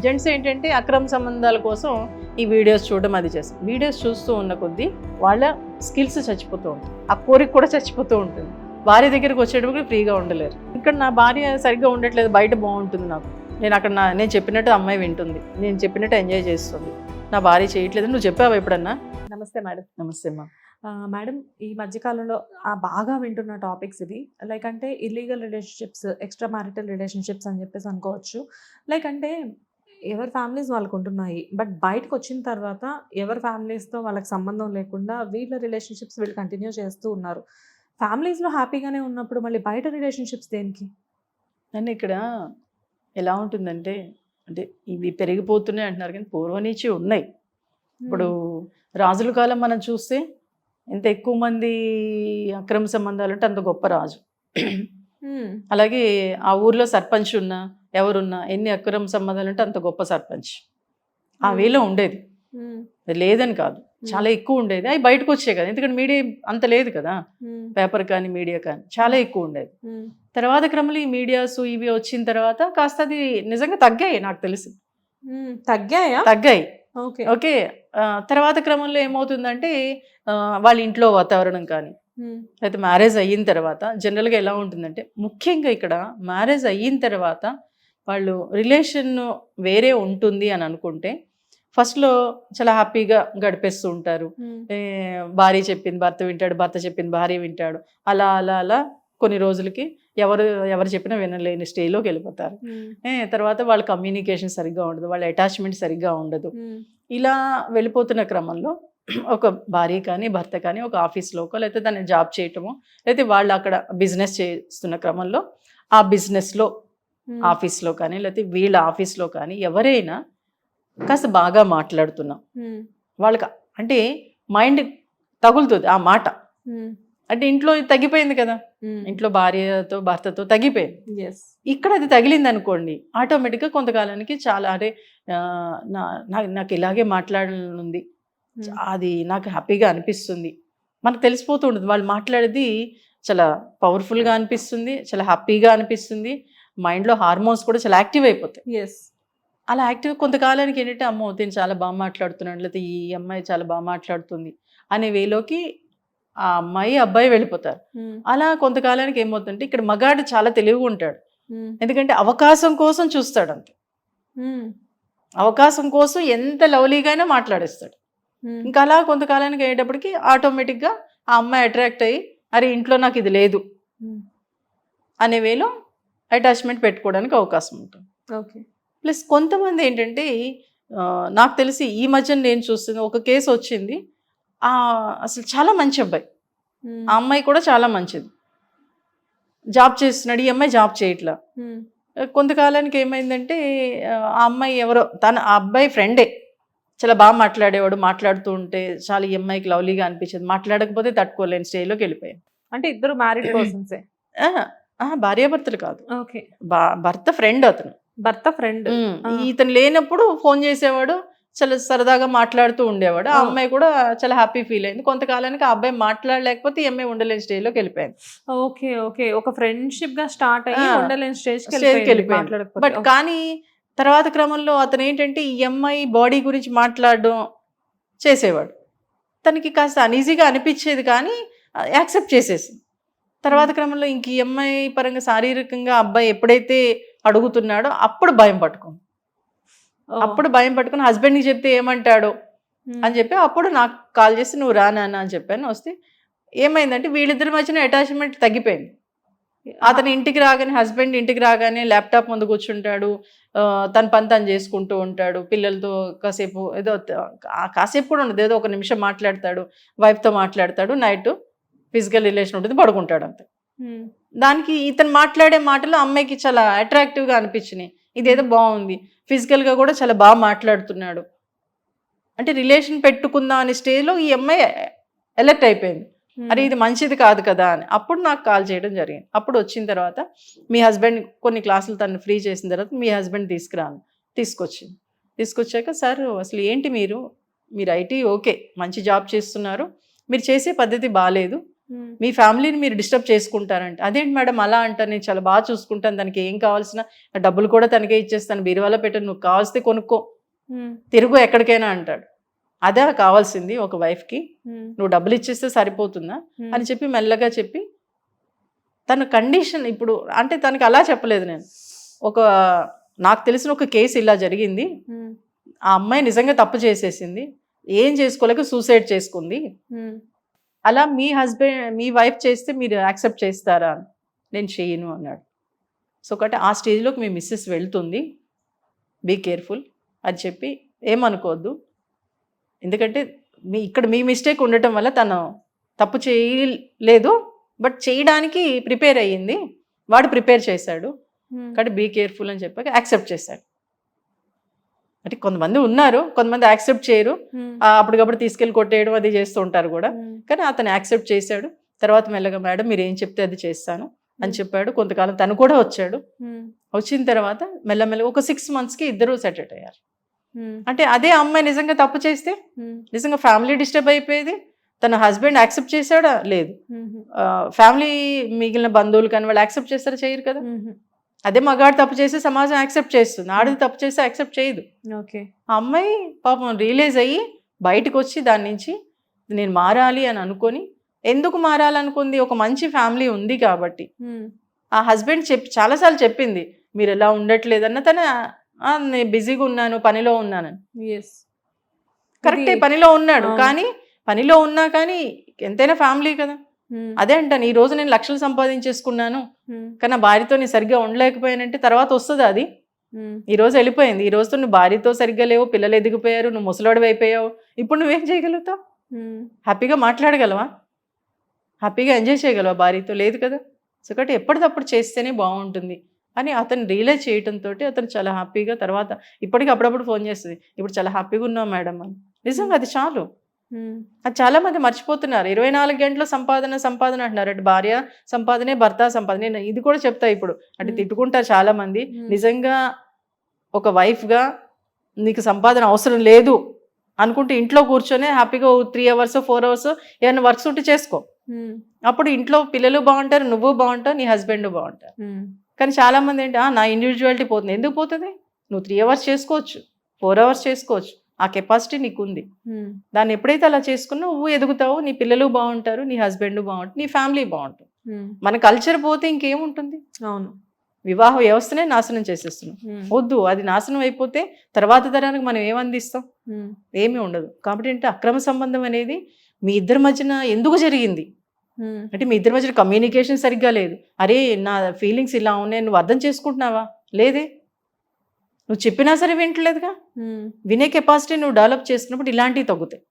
Gents ఏంటంటే అక్రమ సంబంధాల కోసం ఈ వీడియోస్ చూడడం అది చేస్తాం వీడియోస్ చూస్తూ ఉన్న కొద్దీ వాళ్ళ స్కిల్స్ చచ్చిపోతూ ఉంటాయి. ఆ కోరిక కూడా చచ్చిపోతూ ఉంటుంది. భార్య దగ్గరికి వచ్చేటప్పుడు ఫ్రీగా ఉండలేరు. ఇక్కడ నా భార్య సరిగ్గా ఉండట్లేదు బయట బాగుంటుంది నాకు. నేను అక్కడ నా నేను చెప్పినట్టు అమ్మాయి వింటుంది. నేను చెప్పినట్టు ఎంజాయ్ చేస్తుంది. నా భార్య చేయట్లేదు. నువ్వు చెప్పావా ఎప్పుడన్నా? నమస్తే మేడం. నమస్తే అమ్మా. మేడం ఈ మధ్యకాలంలో ఆ బాగా వింటున్న టాపిక్స్ ఇవి. లైక్ అంటే illegal relationships extra marital relationships అని చెప్పేసి అనుకోవచ్చు. లైక్ అంటే ఎవరి ఫ్యామిలీస్ వాళ్ళకు ఉంటున్నాయి బట్ బయటకు వచ్చిన తర్వాత ఎవరి ఫ్యామిలీస్తో వాళ్ళకి సంబంధం లేకుండా వీళ్ళ రిలేషన్షిప్స్ వీళ్ళు కంటిన్యూ చేస్తూ ఉన్నారు. ఫ్యామిలీస్లో హ్యాపీగానే ఉన్నప్పుడు మళ్ళీ బయట రిలేషన్షిప్స్ దేనికి? నన్ను ఇక్కడ ఎలా ఉంటుందంటే అంటే ఇవి పెరిగిపోతున్నాయి అంటున్నారు కానీ పూర్వం నుంచి ఉన్నాయి. ఇప్పుడు రాజుల కాలం మనం చూస్తే ఎంత ఎక్కువ మంది అక్రమ సంబంధాలు ఉంటే అంత గొప్ప రాజు. అలాగే ఆ ఊర్లో సర్పంచ్ ఉన్నా ఎవరున్నా ఎన్ని అక్రమ సంబంధాలు ఉంటే అంత గొప్ప సర్పంచ్. ఆ. వేలో ఉండేది. లేదని కాదు. చాలా ఎక్కువ ఉండేది. అవి బయటకు వచ్చాయి కదా. ఎందుకంటే మీడియా అంత లేదు కదా. పేపర్ కానీ మీడియా కానీ చాలా ఎక్కువ ఉండేది. తర్వాత క్రమంలో ఈ మీడియాస్ ఇవి వచ్చిన తర్వాత కాస్త అది నిజంగా తగ్గాయి నాకు తెలిసి. తగ్గాయా? తగ్గాయి. ఓకే. ఓకే. తర్వాత క్రమంలో ఏమవుతుందంటే వాళ్ళ ఇంట్లో వాతావరణం కానీ. అయితే మ్యారేజ్ అయిన తర్వాత జనరల్గా ఎలా ఉంటుందంటే ముఖ్యంగా ఇక్కడ మ్యారేజ్ అయిన తర్వాత వాళ్ళు రిలేషన్ వేరే ఉంటుంది అని అనుకుంటే ఫస్ట్లో చాలా హ్యాపీగా గడిపేస్తూ ఉంటారు Hmm. భార్య చెప్పింది భర్త వింటాడు భర్త చెప్పింది భార్య వింటాడు అలా అలా అలా కొన్ని రోజులకి ఎవరు ఎవరు చెప్పినా వినలేని స్టేజ్లోకి వెళ్ళిపోతారు Hmm. తర్వాత వాళ్ళ కమ్యూనికేషన్ సరిగ్గా ఉండదు వాళ్ళ అటాచ్మెంట్ సరిగ్గా ఉండదు Hmm. ఇలా వెళ్ళిపోతున్న క్రమంలో ఒక భార్య కానీ భర్త కానీ ఒక ఆఫీస్లోకో లేకపోతే దాన్ని జాబ్ చేయటమో లేకపోతే వాళ్ళు అక్కడ బిజినెస్ చేస్తున్న క్రమంలో ఆ బిజినెస్లో. ఆఫీస్లో కానీ లేకపోతే వీళ్ళ ఆఫీస్లో కానీ ఎవరైనా కాస్త బాగా మాట్లాడుతున్నాం Hmm. వాళ్ళకి అంటే మైండ్ తగులుతుంది ఆ మాట Hmm. అంటే ఇంట్లో తగ్గిపోయింది కదా Hmm. ఇంట్లో భార్యతో భర్తతో తగ్గిపోయింది. ఇక్కడ అది తగిలింది అనుకోండి ఆటోమేటిక్గా కొంతకాలానికి చాలా నా- నాకు ఇలాగే మాట్లాడాలనుంది Hmm. అది నాకు హ్యాపీగా అనిపిస్తుంది మనకు తెలిసిపోతూ ఉంటుంది వాళ్ళు మాట్లాడేది చాలా పవర్ఫుల్గా అనిపిస్తుంది చాలా హ్యాపీగా అనిపిస్తుంది మైండ్లో హార్మోన్స్ కూడా చాలా యాక్టివ్ అయిపోతాయి Yes. అలా యాక్టివ్ కొంతకాలానికి ఏంటంటే అమ్మో తిని చాలా బాగా మాట్లాడుతున్నాడు లేకపోతే ఈ అమ్మాయి చాలా బాగా మాట్లాడుతుంది అనే వేలోకి ఆ అమ్మాయి అబ్బాయి వెళ్ళిపోతారు Hmm. అలా కొంతకాలానికి ఏమవుతుందంటే ఇక్కడ మగాడు చాలా తెలివిగా ఉంటాడు Hmm. ఎందుకంటే అవకాశం కోసం చూస్తాడు అంతే Hmm. అవకాశం కోసం ఎంత లవ్లీగా మాట్లాడేస్తాడు. ఇంకా అలా కొంతకాలానికి అయ్యేటప్పటికి ఆటోమేటిక్గా ఆ అమ్మాయి అట్రాక్ట్ అయ్యి అరే ఇంట్లో నాకు ఇది లేదు. అనే వేలో అటాచ్మెంట్ పెట్టుకోవడానికి అవకాశం ఉంటుంది. Okay. ప్లస్ కొంతమంది ఏంటంటే నాకు తెలిసి ఈ మధ్య నేను చూస్తుంది ఒక కేసు వచ్చింది. ఆ, అసలు చాలా మంచి అబ్బాయి. ఆ అమ్మాయి కూడా చాలా మంచిది. జాబ్ చేస్తున్నాడు ఈ అమ్మాయి జాబ్ చేయట్లా. కొంతకాలానికి ఏమైందంటే ఆ అమ్మాయి ఎవరో తన ఆ అబ్బాయి ఫ్రెండే. చాలా బాగా మాట్లాడేవాడు మాట్లాడుతూ ఉంటే చాలా ఈ అమ్మాయికి లవ్లీగా అనిపించేది. మాట్లాడకపోతే తట్టుకోలేని స్టేజ్లోకి వెళ్ళిపోయాను అంటే ఇద్దరు మ్యారీడ్ పర్సన్సే. భార్యాభర్తలు కాదు. ఓకే. భర్త ఫ్రెండ్ అతను. భర్త ఫ్రెండ్. ఇతను లేనప్పుడు ఫోన్ చేసేవాడు చాలా సరదాగా మాట్లాడుతూ ఉండేవాడు. ఆ. అమ్మాయి కూడా చాలా హ్యాపీ ఫీల్ అయింది. కొంతకాలానికి ఆ అబ్బాయి మాట్లాడలేకపోతే ఈ అమ్మాయి ఉండలేని స్టేజ్లోకి వెళ్ళిపోయింది. Okay okay. ఒక ఫ్రెండ్షిప్గా స్టార్ట్ అయ్యి. ఉండలేని స్టేజ్ వెళ్ళిపోయింది. బట్ కానీ తర్వాత క్రమంలో అతను ఏంటంటే ఈ అమ్మాయి బాడీ గురించి మాట్లాడడం చేసేవాడు. తనకి కాస్త అనీజీగా అనిపించేది కానీ యాక్సెప్ట్ చేసేసి తర్వాత క్రమంలో ఇంక ఈ అమ్మాయి పరంగా శారీరకంగా అబ్బాయి ఎప్పుడైతే అడుగుతున్నాడో అప్పుడు భయం పట్టుకుంది అప్పుడు భయం పట్టుకుని హస్బెండ్కి చెప్తే ఏమంటాడో? అని చెప్పి అప్పుడు నాకు కాల్ చేసి నువ్వు రా నాన్న అని చెప్పాను. వస్తే ఏమైందంటే వీళ్ళిద్దరి మధ్యన అటాచ్మెంట్ తగ్గిపోయింది. అతని ఇంటికి రాగానే హస్బెండ్ ఇంటికి రాగానే ల్యాప్టాప్ ముందు కూర్చుంటాడు. తన పని తను చేసుకుంటూ ఉంటాడు. పిల్లలతో కాసేపు ఏదో కాసేపు కూడా ఉండదు. ఏదో ఒక నిమిషం మాట్లాడతాడు. వైఫ్తో మాట్లాడతాడు. నైట్ ఫిజికల్ రిలేషన్ ఉంటుంది పడుకుంటాడు అంతే. దానికి ఇతను మాట్లాడే మాటలు అమ్మాయికి చాలా అట్రాక్టివ్గా అనిపించినాయి. ఇదేదో బాగుంది. ఫిజికల్గా కూడా చాలా బాగా మాట్లాడుతున్నాడు. అంటే రిలేషన్ పెట్టుకుందాం అనే స్టేజ్లో ఈ అమ్మాయి ఎలర్ట్ అయిపోయింది. అరే ఇది మంచిది కాదు కదా అని. అప్పుడు నాకు కాల్ చేయడం జరిగింది. అప్పుడు వచ్చిన తర్వాత మీ హస్బెండ్ కొన్ని క్లాసులు తను ఫ్రీ చేసిన తర్వాత మీ హస్బెండ్ తీసుకురాను తీసుకొచ్చింది. తీసుకొచ్చాక సార్ అసలు ఏంటి మీరు? మీరు ఐటీ ఓకే మంచి జాబ్ చేస్తున్నారు. మీరు చేసే పద్ధతి బాగాలేదు మీ ఫ్యామిలీని మీరు డిస్టర్బ్ చేసుకుంటారంట. అదేంటి మేడం అలా అంటారు? నేను చాలా బాగా చూసుకుంటాను. దానికి ఏం కావాల్సిన డబ్బులు కూడా తనకే ఇచ్చేస్తాను. బీరువాలో పెట్టాను నువ్వు కావాల్స్తే కొనుక్కో. తిరుగు ఎక్కడికైనా అంటాడు. అదే కావాల్సింది ఒక వైఫ్కి. ఉమ్, నువ్వు డబ్బులు ఇచ్చేస్తే సరిపోతుందా? అని చెప్పి మెల్లగా చెప్పి తన కండిషన్ ఇప్పుడు అంటే తనకి అలా చెప్పలేదు నేను. ఒక నాకు తెలిసిన ఒక కేసు ఇలా జరిగింది. ఆ అమ్మాయి నిజంగా తప్పు చేసేసింది. ఏం చేసుకోలేక సూసైడ్ చేసుకుంది. అలా మీ హస్బెండ్ మీ వైఫ్ చేస్తే మీరు యాక్సెప్ట్ చేస్తారా. నేను చేయను అన్నాడు. సో కాబట్టి ఆ స్టేజ్లోకి మీ మిస్సెస్ వెళ్తుంది. బీ కేర్ఫుల్ అని చెప్పి ఏమనుకోవద్దు. ఎందుకంటే మీ ఇక్కడ మీ మిస్టేక్ ఉండటం వల్ల తను తప్పు చేయలేదు బట్ చేయడానికి ప్రిపేర్ అయ్యింది. వాడు ప్రిపేర్ చేశాడు. కాబట్టి బీ కేర్ఫుల్ అని చెప్పాక యాక్సెప్ట్ చేశాడు. అంటే కొంతమంది ఉన్నారు కొంతమంది యాక్సెప్ట్ చేయరు. అప్పటికప్పుడు తీసుకెళ్ళి కొట్టేయడం అది చేస్తూ ఉంటారు కూడా. కానీ అతను యాక్సెప్ట్ చేశాడు. తర్వాత మెల్లగా మేడం మీరు ఏం చెప్తే అది చేస్తాను అని చెప్పాడు. కొంతకాలం తను కూడా వచ్చాడు. వచ్చిన తర్వాత మెల్లమెల్లగా ఒక సిక్స్ మంత్స్కి ఇద్దరు సెటిల్ అయ్యారు. అంటే అదే అమ్మాయి నిజంగా తప్పు చేస్తే నిజంగా ఫ్యామిలీ డిస్టర్బ్ అయిపోయేది. తన హస్బెండ్ యాక్సెప్ట్ చేశాడా? లేదు. ఫ్యామిలీ మిగిలిన బంధువులు కానీ వాళ్ళు యాక్సెప్ట్ చేస్తారా? చేయరు కదా. అదే మగాడు తప్పు చేస్తే సమాజం యాక్సెప్ట్ చేస్తుంది. ఆడది తప్పు చేస్తే యాక్సెప్ట్ చేయదు. ఓకే. ఆ అమ్మాయి పాపం రియలైజ్ అయ్యి బయటకు వచ్చి దాని నుంచి నేను మారాలి అని అనుకొని ఎందుకు మారాలనుకుంది? ఒక మంచి ఫ్యామిలీ ఉంది కాబట్టి. ఉమ్, ఆ హస్బెండ్ చెప్పి చాలాసార్లు చెప్పింది మీరు ఎలా ఉండట్లేదన్న తన "ఆ, నేను బిజీగా ఉన్నాను పనిలో ఉన్నానని ఎస్ కరెక్టే పనిలో ఉన్నాడు. కానీ పనిలో ఉన్నా కానీ ఎంతైనా ఫ్యామిలీ కదా. అదే అంటాను ఈ రోజు నేను లక్షలు సంపాదించేసుకున్నాను కానీ నా భార్యతో నేను సరిగ్గా ఉండలేకపోయానంటే తర్వాత వస్తుంది అది? ఈ రోజు వెళ్ళిపోయింది. ఈ రోజుతో నువ్వు భార్యతో సరిగ్గా లేవు పిల్లలు ఎదిగిపోయారు నువ్వు ముసలోడివి అయిపోయావు. ఇప్పుడు నువ్వేం చేయగలుగుతావు? హ్యాపీగా మాట్లాడగలవా? హ్యాపీగా ఎంజాయ్ చేయగలవా భార్యతో? లేదు కదా. సో కాబట్టి ఎప్పటికప్పుడు చేస్తేనే బాగుంటుంది. అని అతను రియలైజ్ చేయడంతో అతను చాలా హ్యాపీగా తర్వాత ఇప్పటికి అప్పుడప్పుడు ఫోన్ చేస్తుంది. ఇప్పుడు చాలా హ్యాపీగా ఉన్నాం మేడం అని. నిజంగా అది చాలు. అది చాలా మంది మర్చిపోతున్నారు. ఇరవై నాలుగు గంటల సంపాదన సంపాదన అంటున్నారు. అంటే భార్య సంపాదనే భర్త సంపాదన. నేను ఇది కూడా చెప్తా ఇప్పుడు. అంటే. తిట్టుకుంటారు చాలా మంది. నిజంగా ఒక వైఫ్గా నీకు సంపాదన అవసరం లేదు అనుకుంటే ఇంట్లో కూర్చొని హ్యాపీగా త్రీ అవర్స్ ఫోర్ అవర్స్ ఏమైనా వర్క్స్ ఉంటే చేసుకో. అప్పుడు ఇంట్లో పిల్లలు బాగుంటారు నువ్వు బాగుంటావు నీ హస్బెండ్ బాగుంటారు. కానీ చాలా మంది ఏంటి "ఆ, నా ఇండివిజువాలిటీ పోతుంది. ఎందుకు పోతుంది? నువ్వు త్రీ అవర్స్ చేసుకోవచ్చు ఫోర్ అవర్స్ చేసుకోవచ్చు. ఆ కెపాసిటీ నీకు ఉంది ఉమ్, దాన్ని ఎప్పుడైతే అలా చేసుకున్నావు నువ్వు ఎదుగుతావు నీ పిల్లలు బాగుంటారు నీ హస్బెండ్ బాగుంటుంది నీ ఫ్యామిలీ బాగుంటుంది. మన కల్చర్ పోతే ఇంకేముంటుంది? అవును. వివాహ వ్యవస్థనే నాశనం చేసేస్తున్నాం వద్దు అది నాశనం అయిపోతే తర్వాత తరానికి మనం ఏం అందిస్తాం? ఉమ్, ఏమీ ఉండదు. కాబట్టి అంటే అక్రమ సంబంధం అనేది మీ ఇద్దరి మధ్యన ఎందుకు జరిగింది? అంటే మీ ఇద్దరి మధ్యన కమ్యూనికేషన్ సరిగ్గా లేదు. అరే నా ఫీలింగ్స్ ఇలా ఉన్నాయి నువ్వు అర్థం చేసుకుంటున్నావా? లేదే? నువ్వు చెప్పినా సరే వింటలేదుగా. వినే కెపాసిటీ నువ్వు డెవలప్ చేసుకున్నప్పుడు ఇలాంటివి తగ్గుతాయి.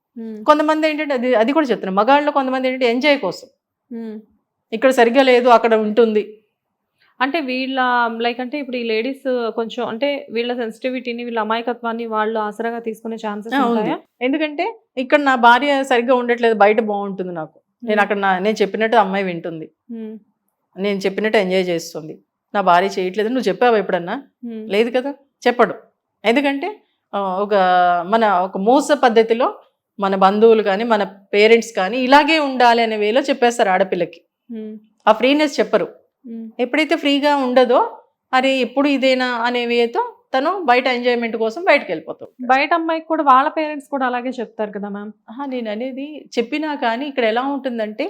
కొంతమంది ఏంటంటే అది అది కూడా చెప్తున్నారు మగాళ్ళు కొంతమంది ఏంటంటే ఎంజాయ్ కోసం. ఇక్కడ సరిగ్గా లేదు అక్కడ ఉంటుంది. అంటే వీళ్ళ లైక్ అంటే ఇప్పుడు ఈ లేడీస్ కొంచెం అంటే వీళ్ళ సెన్సిటివిటీని వీళ్ళ అమాయకత్వాన్ని వాళ్ళు ఆసరాగా తీసుకునే ఛాన్సెస్ ఉంటాయా? ఎందుకంటే ఇక్కడ నా భార్య సరిగ్గా ఉండట్లేదు బయట బాగుంటుంది నాకు. నేను అక్కడ నా నేను చెప్పినట్టు అమ్మాయి వింటుంది. నేను చెప్పినట్టు ఎంజాయ్ చేస్తుంది. నా భార్య చేయట్లేదు నువ్వు చెప్పావా ఎప్పుడన్నా? లేదు కదా? చెప్పడు. ఎందుకంటే ఒక మన ఒక మోస పద్ధతిలో మన బంధువులు కానీ మన పేరెంట్స్ కానీ ఇలాగే ఉండాలి అనే వేలో చెప్పేస్తారు ఆడపిల్లకి. ఆ ఫ్రీనెస్ చెప్పరు. ఎప్పుడైతే ఫ్రీగా ఉండదో అరే ఎప్పుడు ఇదేనా అనే వేతో తను బయట ఎంజాయ్మెంట్ కోసం బయటకు వెళ్ళిపోతాడు బయట అమ్మాయికి కూడా వాళ్ళ పేరెంట్స్ కూడా అలాగే చెప్తారు కదా మ్యామ్? నేను అనేది చెప్పినా కానీ ఇక్కడ ఎలా ఉంటుందంటే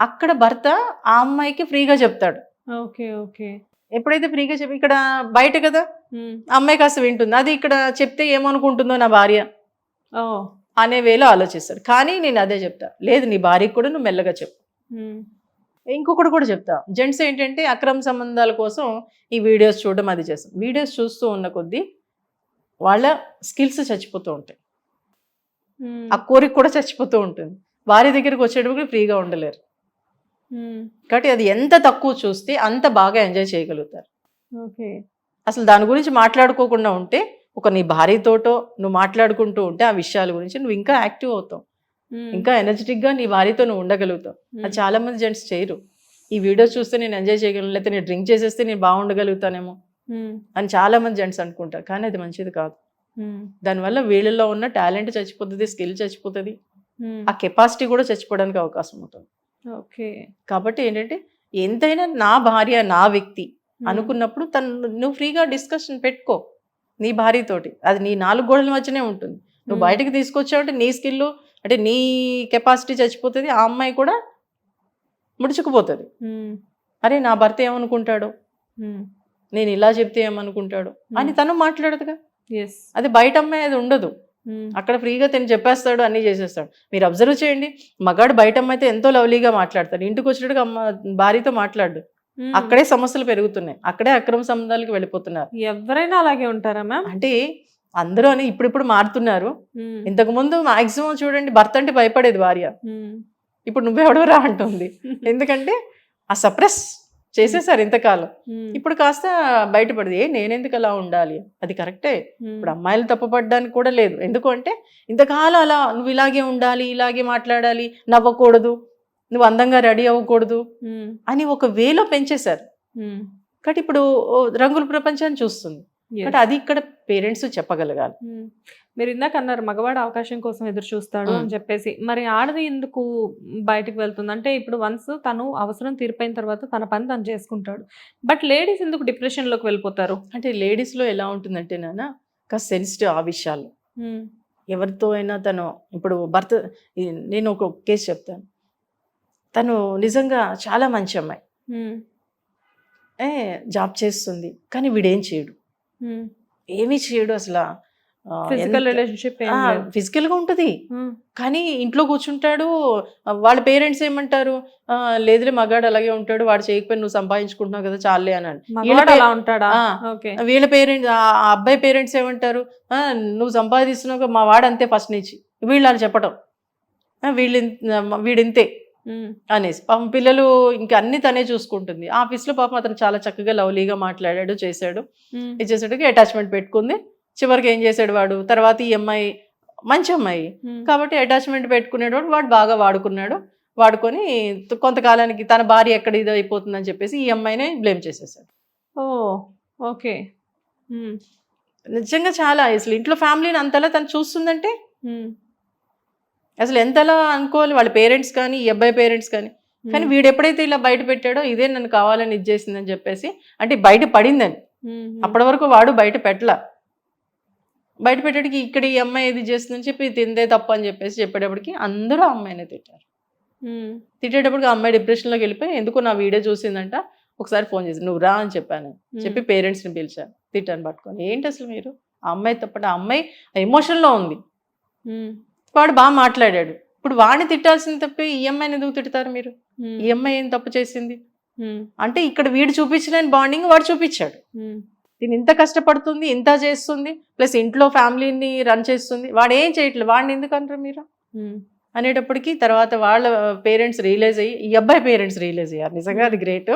అక్కడ భర్త ఆ అమ్మాయికి ఫ్రీగా చెప్తాడు. Okay okay. ఎప్పుడైతే ఫ్రీగా చెప్పి ఇక్కడ బయట కదా? అమ్మాయి కాస్త వింటుంది. అది ఇక్కడ చెప్తే ఏమనుకుంటుందో నా భార్య అనే వేలో ఆలోచిస్తాడు. కానీ నేను అదే చెప్తా. లేదు నీ భార్యకి కూడా నువ్వు మెల్లగా చెప్పు. ఇంకొకటి కూడా చెప్తా. జెంట్స్ ఏంటంటే అక్రమ సంబంధాల కోసం ఈ వీడియోస్ చూడడం అది చేస్తాం. వీడియోస్ చూస్తూ ఉన్న కొద్దీ వాళ్ళ స్కిల్స్ చచ్చిపోతూ ఉంటాయి. ఆ కోరిక కూడా చచ్చిపోతూ ఉంటుంది. వారి దగ్గరికి వచ్చేటప్పుడు ఫ్రీగా ఉండలేరు. కాబట్టి అది ఎంత తక్కువ చూస్తే అంత బాగా ఎంజాయ్ చేయగలుగుతారు. ఓకే. అసలు దాని గురించి మాట్లాడుకోకుండా ఉంటే ఒక నీ భార్యతోటో నువ్వు మాట్లాడుకుంటూ ఉంటే ఆ విషయాల గురించి నువ్వు ఇంకా యాక్టివ్ అవుతావు. ఇంకా ఎనర్జెటిక్గా నీ భార్యతో నువ్వు ఉండగలుగుతావు. అది చాలా మంది జెంట్స్ చేయరు. ఈ వీడియోస్ చూస్తే నేను ఎంజాయ్ చేయగలను లేకపోతే నేను డ్రింక్ చేసేస్తే నేను బాగుండగలుగుతానేమో అని చాలా మంది జెంట్స్ అనుకుంటారు. కానీ అది మంచిది కాదు. దానివల్ల వీళ్ళల్లో ఉన్న టాలెంట్ చచ్చిపోతుంది స్కిల్ చచ్చిపోతుంది. ఆ కెపాసిటీ కూడా చచ్చిపోవడానికి అవకాశం ఉంటుంది. ఓకే. కాబట్టి ఏంటంటే ఎంతైనా నా భార్య నా వ్యక్తి అనుకున్నప్పుడు తను నువ్వు ఫ్రీగా డిస్కషన్ పెట్టుకో నీ భార్యతోటి. అది నీ నాలుగు గోడల మధ్యనే ఉంటుంది. నువ్వు బయటకు తీసుకొచ్చావంటే నీ స్కిల్ అంటే నీ కెపాసిటీ చచ్చిపోతుంది ఆ అమ్మాయి కూడా ముడుచుకుపోతుంది. అరే నా భర్త ఏమనుకుంటాడు? నేను ఇలా చెప్తే ఏమనుకుంటాడు? అని తను మాట్లాడదుగా. ఎస్. అది బయట అమ్మాయి అది ఉండదు. అక్కడ ఫ్రీగా తను చెప్పేస్తాడు అన్నీ చేసేస్తాడు. మీరు అబ్జర్వ్ చేయండి. మగాడు బయట అమ్మాయి అయితే ఎంతో లవ్లీగా మాట్లాడతాడు. ఇంటికి వచ్చినట్టుగా అమ్మ భార్యతో మాట్లాడు. అక్కడే సమస్యలు పెరుగుతున్నాయి. అక్కడే అక్రమ సంబంధాలకు వెళ్ళిపోతున్నారు. ఎవరైనా అలాగే ఉంటారా మ్యామ్? అంటే అందరూ అని ఇప్పుడిప్పుడు మారుతున్నారు. ఇంతకు ముందు మాక్సిమం చూడండి భర్త అంటే భయపడేది భార్య. ఇప్పుడు నువ్వెవడవరా అంటుంది. ఎందుకంటే ఆ సప్రెస్ చేసేసారు ఇంతకాలం. ఇప్పుడు కాస్త బయటపడింది. ఏ నేనెందుకు అలా ఉండాలి? అది కరెక్టే. ఇప్పుడు అమ్మాయిలు తప్పుపడడానికి కూడా లేదు. ఎందుకు అంటే ఇంతకాలం అలా నువ్వు ఇలాగే ఉండాలి ఇలాగే మాట్లాడాలి నవ్వకూడదు నువ్వు అందంగా రెడీ అవ్వకూడదు అని ఒక వేలో పెంచేశారు. కాబట్టి ఇప్పుడు రంగుల ప్రపంచాన్ని చూస్తుంది. బట్ అది ఇక్కడ పేరెంట్స్ చెప్పగలగాలి. మీరు ఇందాక అన్నారు మగవాడు అవకాశం కోసం ఎదురు చూస్తాడు మ్మ్. అని చెప్పేసి. మరి ఆడది ఎందుకు బయటకు వెళ్తుంది? అంటే ఇప్పుడు వన్స్ తను అవసరం తీరిపోయిన తర్వాత తన పని తను చేసుకుంటాడు. బట్ లేడీస్ ఎందుకు డిప్రెషన్లోకి వెళ్ళిపోతారు? అంటే లేడీస్లో ఎలా ఉంటుందంటే నాన్న కాస్త సెన్సిటివ్ ఆ విషయాలు. ఎవరితో అయినా తను ఇప్పుడు భర్త నేను ఒక కేసు చెప్తాను. తను నిజంగా చాలా మంచి అమ్మాయి. ఏ జాబ్ చేస్తుంది కానీ వీడేం చేయడు. ఏమీ చేయడు అసలు. ఫిజికల్ రిలేషన్షిప్ ఫిజికల్గా ఉంటుంది. కానీ ఇంట్లో కూర్చుంటాడు వాళ్ళ పేరెంట్స్ ఏమంటారు? "ఆ, లేదులే మగాడు అలాగే ఉంటాడు వాడు చేయకపోయి నువ్వు సంపాదించుకుంటున్నావు కదా చాలే అని అలా ఉంటాడా? వీళ్ళ పేరెంట్స్ ఆ అబ్బాయి పేరెంట్స్ ఏమంటారు? "ఆ, నువ్వు సంపాదిస్తున్నావు మా వాడు అంతే ఫస్ట్ నుంచి. వీళ్ళు అని చెప్పడం "ఆ, వీళ్ళు వీడింతే. అనేసి. పాపం పిల్లలు ఇంకా అన్ని తనే చూసుకుంటుంది. ఆఫీస్లో పాపం అతను చాలా చక్కగా లవ్లీగా మాట్లాడాడు చేశాడు. ఇచ్చేసరికి అటాచ్మెంట్ పెట్టుకుంది. చివరికి ఏం చేశాడు వాడు? తర్వాత ఈ అమ్మాయి మంచి అమ్మాయి. మ్మ్. కాబట్టి అటాచ్మెంట్ పెట్టుకునేటప్పుడు వాడు బాగా వాడుకున్నాడు. వాడుకొని కొంతకాలానికి తన భార్య ఎక్కడ ఇది అయిపోతుందని చెప్పేసి ఈ అమ్మాయినే బ్లేమ్ చేసేసాడు. Oh okay. నిజంగా చాలా. అసలు ఇంట్లో ఫ్యామిలీని అంతలా తను చూస్తుందంటే. అసలు ఎంతలా అనుకోవాలి వాళ్ళ పేరెంట్స్ కానీ ఈ అబ్బాయి పేరెంట్స్ కానీ. కానీ వీడు ఎప్పుడైతే ఇలా బయట పెట్టాడో ఇదే నన్ను కావాలని ఇది చేసిందని చెప్పేసి అంటే బయట పడిందని. మ్మ్. అప్పటి వరకు వాడు బయట పెట్టలా. బయట పెట్టడానికి ఇక్కడ ఈ అమ్మాయి ఇది చేస్తుందని చెప్పి తిందే తప్పు అని చెప్పేసి చెప్పేటప్పటికి అందరూ అమ్మాయినే తిట్టారు. మ్మ్. తిట్టేటప్పటికి అమ్మాయి డిప్రెషన్లోకి వెళ్ళిపోయి ఎందుకో నా వీడియో చూసిందంట ఒకసారి ఫోన్ చేసి నువ్వు రా అని చెప్పాను. చెప్పి పేరెంట్స్ని పిలిచాను తిట్టాను పట్టుకొని ఏంటి అసలు మీరు? ఆ అమ్మాయి తప్పట ఆ అమ్మాయి ఎమోషన్లో ఉంది. వాడు బాగా మాట్లాడాడు. ఇప్పుడు వాడిని తిట్టాల్సింది తప్పి ఈ అమ్మాయిని ఎందుకు తిడతారు మీరు. ఈ అమ్మాయి ఏం తప్పు చేసింది. అంటే ఇక్కడ వీడు చూపించలేని బాండింగ్ వాడు చూపించాడు. దీని ఇంత కష్టపడుతుంది ఇంత చేస్తుంది ప్లస్ ఇంట్లో ఫ్యామిలీని రన్ చేస్తుంది. వాడు ఏం చేయట్లేదు. వాడిని ఎందుకు అంటారు మీరు. అనేటప్పటికి తర్వాత వాళ్ళ పేరెంట్స్ రియలైజ్ అయ్యి ఈ అబ్బాయి పేరెంట్స్ రియలైజ్ అయ్యారు. నిజంగా అది గ్రేట్.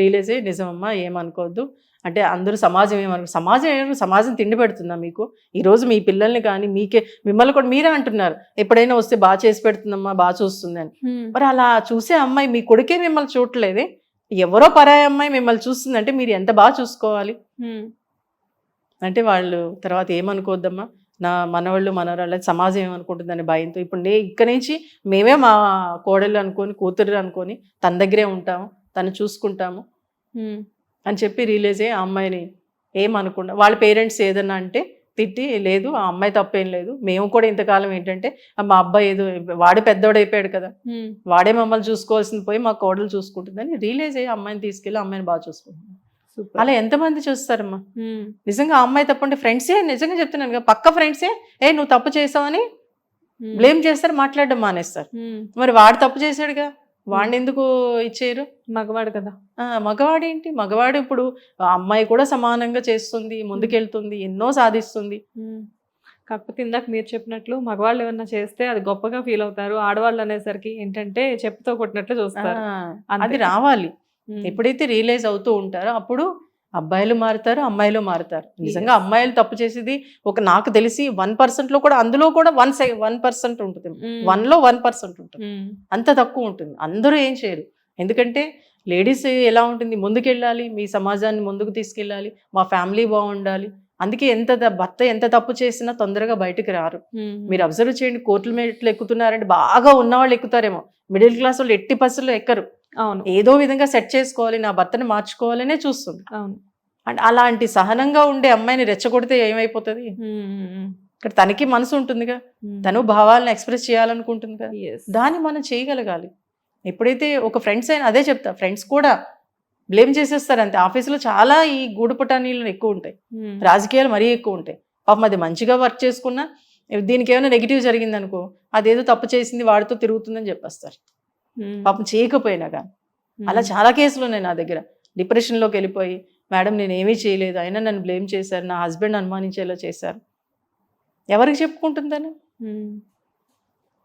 రియలైజ్ అయ్యి నిజమమ్మా ఏమనుకోవద్దు. అంటే అందరూ సమాజం ఏమనుకో సమాజం ఏమను సమాజం తిండి పెడుతుందా మీకు? ఈ రోజు మీ పిల్లల్ని కానీ మీకే మిమ్మల్ని కూడా మీరే అంటున్నారు. ఎప్పుడైనా వస్తే బాగా చేసి పెడుతుందమ్మా బాగా చూస్తుంది అని. మరి అలా చూసే అమ్మాయి మీ కొడుకే మిమ్మల్ని చూడలేదే? ఎవరో పరాయి అమ్మాయి మిమ్మల్ని చూస్తుందంటే మీరు ఎంత బాగా చూసుకోవాలి. అంటే వాళ్ళు తర్వాత ఏమనుకోవద్దమ్మా? నా మనవాళ్ళు మనవరాళ్ళు సమాజం ఏమనుకుంటుందని భయంతో ఇప్పుడు నే ఇక్కడి నుంచి మేమే మా కోడళ్ళు అనుకొని కూతురు అనుకొని తన దగ్గరే ఉంటాము తను చూసుకుంటాము. అని చెప్పి రిలీజ్ అయ్యి ఆ అమ్మాయిని ఏమనుకుండా వాళ్ళ పేరెంట్స్ ఏదన్నా అంటే తిట్టి లేదు ఆ అమ్మాయి తప్పేం లేదు మేము కూడా ఇంతకాలం ఏంటంటే "ఆ, మా అబ్బాయి ఏదో వాడే పెద్దోడు అయిపోయాడు కదా. వాడే మమ్మల్ని చూసుకోవాల్సింది పోయి మా కోడలు చూసుకుంటుందని రిలీజ్ అయ్యి అమ్మాయిని తీసుకెళ్ళి అమ్మాయిని బాగా చూసుకుంటుంది అలా ఎంతమంది చూస్తారమ్మా మ్మ్. నిజంగా ఆ అమ్మాయి తప్పంటే ఫ్రెండ్సే నిజంగా చెప్తున్నాను కదా పక్క ఫ్రెండ్సే ఏ నువ్వు తప్పు చేసావని. బ్లేమ్ చేస్తారు మాట్లాడడం మానేస్తారు. మరి వాడు తప్పు చేశాడుగా వాడిని ఎందుకు ఇచ్చేయరు? మగవాడు కదా. ఆ, మగవాడు ఏంటి మగవాడు ఇప్పుడు అమ్మాయి కూడా సమానంగా చేస్తుంది ముందుకెళ్తుంది ఎన్నో సాధిస్తుంది. కాకపోతే ఇందాక మీరు చెప్పినట్లు మగవాళ్ళు ఏమన్నా చేస్తే అది గొప్పగా ఫీల్ అవుతారు. ఆడవాళ్ళు అనేసరికి ఏంటంటే చెప్పుతో కొట్టినట్లు చూస్తారు. అది. రావాలి. ఎప్పుడైతే రియలైజ్ అవుతూ ఉంటారో అప్పుడు అబ్బాయిలు మారుతారు అమ్మాయిలు మారుతారు. నిజంగా అమ్మాయిలు తప్పు చేసేది ఒక నాకు తెలిసి వన్ పర్సెంట్లో కూడా అందులో కూడా వన్ సె వన్ పర్సెంట్ ఉంటుంది. మ్మ్. వన్లో వన్ పర్సెంట్ ఉంటుంది. మ్మ్. అంత తక్కువ ఉంటుంది. అందరూ ఏం చేయరు. ఎందుకంటే లేడీస్ ఎలా ఉంటుంది? ముందుకెళ్ళాలి మీ సమాజాన్ని ముందుకు తీసుకెళ్ళాలి మా ఫ్యామిలీ బాగుండాలి. అందుకే ఎంత భర్త ఎంత తప్పు చేసినా తొందరగా బయటకు రారు. మీరు అబ్జర్వ్ చేయండి కోర్టుల మెట్లు ఎక్కుతున్నారంటే బాగా ఉన్నవాళ్ళు ఎక్కుతారేమో. మిడిల్ క్లాస్ వాళ్ళు ఎట్టి పర్సెంట్లో ఎక్కరు. అవును. ఏదో విధంగా సెట్ చేసుకోవాలి నా భర్తని మార్చుకోవాలనే చూస్తుంది. అవును. అండ్ అలాంటి సహనంగా ఉండే అమ్మాయిని రెచ్చగొడితే ఏమైపోతుంది? ఇక్కడ తనకి మనసు ఉంటుందిగా. తను భావాలను ఎక్స్ప్రెస్ చేయాలనుకుంటుందిగా. దాన్ని మనం చేయగలగాలి. ఎప్పుడైతే ఒక ఫ్రెండ్స్ అయినా అదే చెప్తా ఫ్రెండ్స్ కూడా బ్లేమ్ చేసేస్తారు అంతే. ఆఫీసులో చాలా ఈ గూడుపుటానీలు ఎక్కువ ఉంటాయి. రాజకీయాలు మరీ ఎక్కువ ఉంటాయి. పాపం అది మంచిగా వర్క్ చేసుకున్నా దీనికి ఏమైనా నెగిటివ్ జరిగింది అనుకో అదేదో తప్పు చేసింది వాడితో తిరుగుతుందని చెప్పేస్తారు. పాపం చేయకపోయినా కానీ. అలా చాలా కేసులు ఉన్నాయి నా దగ్గర. డిప్రెషన్లోకి వెళ్ళిపోయి మేడం నేను ఏమీ చేయలేదు. అయినా నన్ను బ్లేమ్ చేశారు. నా హస్బెండ్ అనుమానించేలా చేశారు. ఎవరికి చెప్పుకుంటుందని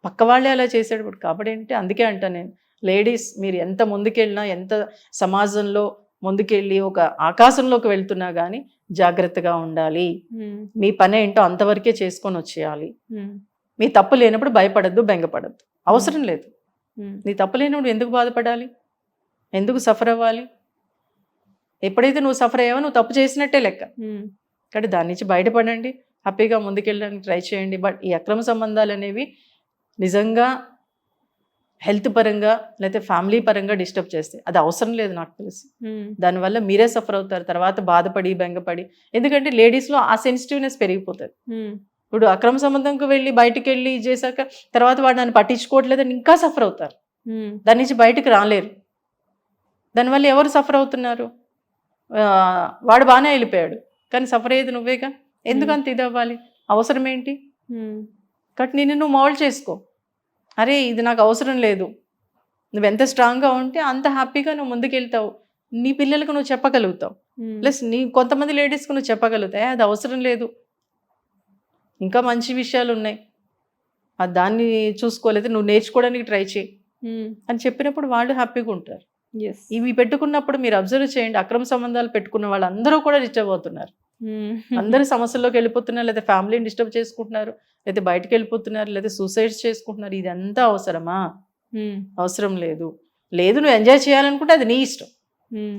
పక్క వాళ్ళే అలా చేశాడు ఇప్పుడు. కాబట్టి ఏంటి? అందుకే అంటా నేను. లేడీస్ మీరు ఎంత ముందుకెళ్ళినా ఎంత సమాజంలో ముందుకెళ్ళి ఒక ఆకాశంలోకి వెళ్తున్నా కానీ జాగ్రత్తగా ఉండాలి. మీ పని ఏంటో అంతవరకే చేసుకొని వచ్చేయాలి. మీ తప్పు లేనప్పుడు భయపడద్దు బెంగపడద్దు. అవసరం లేదు. నీ తప్పు లేనప్పుడు ఎందుకు బాధపడాలి? ఎందుకు సఫర్ అవ్వాలి? ఎప్పుడైతే నువ్వు సఫర్ అయ్యావో నువ్వు తప్పు చేసినట్టే లెక్క. కాబట్టి దాని నుంచి బయటపడండి హ్యాపీగా ముందుకెళ్ళడానికి ట్రై చేయండి. బట్ ఈ అక్రమ సంబంధాలు అనేవి నిజంగా హెల్త్ పరంగా లేకపోతే ఫ్యామిలీ పరంగా డిస్టర్బ్ చేస్తాయి. అది అవసరం లేదు నాకు తెలిసి. దానివల్ల మీరే సఫర్ అవుతారు. తర్వాత బాధపడి బెంగపడి. ఎందుకంటే లేడీస్లో ఆ సెన్సిటివ్నెస్ పెరిగిపోతుంది. ఇప్పుడు అక్రమ సంబంధంకి వెళ్ళి బయటికి వెళ్ళి చేశాక తర్వాత వాడు నన్ను పట్టించుకోవట్లేదని ఇంకా సఫర్ అవుతారు. దాని నుంచి బయటికి రాలేరు. దానివల్ల ఎవరు సఫర్ అవుతున్నారు? వాడు బాగానే వెళ్ళిపోయాడు. కానీ సఫర్ అయ్యేది నువ్వేగా? ఎందుకు అంత ఇది అవ్వాలి? అవసరం ఏంటి? కాబట్టి నిన్ను నువ్వు మౌల్డ్ చేసుకో. అరే ఇది నాకు అవసరం లేదు. నువ్వు ఎంత స్ట్రాంగ్గా ఉంటే అంత హ్యాపీగా నువ్వు ముందుకెళ్తావు. నీ పిల్లలకు నువ్వు చెప్పగలుగుతావు. ప్లస్ నీ కొంతమంది లేడీస్కి నువ్వు చెప్పగలుగుతాయి అది అవసరం లేదు. ఇంకా మంచి విషయాలు ఉన్నాయి ఆ దాన్ని చూసుకోలేదు నువ్వు నేర్చుకోవడానికి ట్రై చేయి. అని చెప్పినప్పుడు వాళ్ళు హ్యాపీగా ఉంటారు. ఇవి పెట్టుకున్నప్పుడు మీరు అబ్జర్వ్ చేయండి. అక్రమ సంబంధాలు పెట్టుకున్న వాళ్ళందరూ కూడా డిస్టర్బ్ అవుతున్నారు. అందరూ సమస్యల్లోకి వెళ్ళిపోతున్నారు. లేదా ఫ్యామిలీని డిస్టర్బ్ చేసుకుంటున్నారు. లేదా బయటకు వెళ్ళిపోతున్నారు. లేదా సూసైడ్స్ చేసుకుంటున్నారు. ఇదంతా అవసరమా? అవసరం లేదు. లేదు నువ్వు ఎంజాయ్ చేయాలనుకుంటే అది నీ ఇష్టం.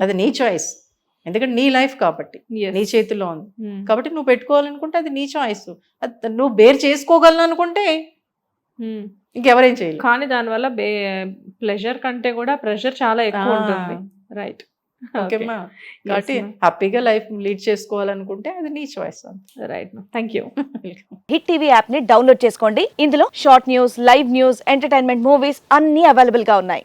అది నీ చాయిస్. ఎందుకంటే నీ లైఫ్ కాబట్టి నీ చేతిలో ఉంది. కాబట్టి నువ్వు పెట్టుకోవాలనుకుంటే అది నీ చాయిస్ అది నువ్వు బేర్ చేసుకోగలను అనుకుంటే ఇంకెవరేం చేయలేదు కానీ దానివల్ల బే ప్లెజర్ కంటే కూడా ప్రెషర్ చాలా ఎక్కువ ఉంటుంది. రైట్ ఓకేమ్మా కాబట్టి హ్యాపీగా లైఫ్ లీడ్ చేసుకోవాలనుకుంటే అది నీ choice right thank you Hit TV యాప్ని డౌన్లోడ్ చేసుకోండి. ఇందులో short news live news entertainment movies అన్ని అవైలబుల్గా ఉన్నాయి.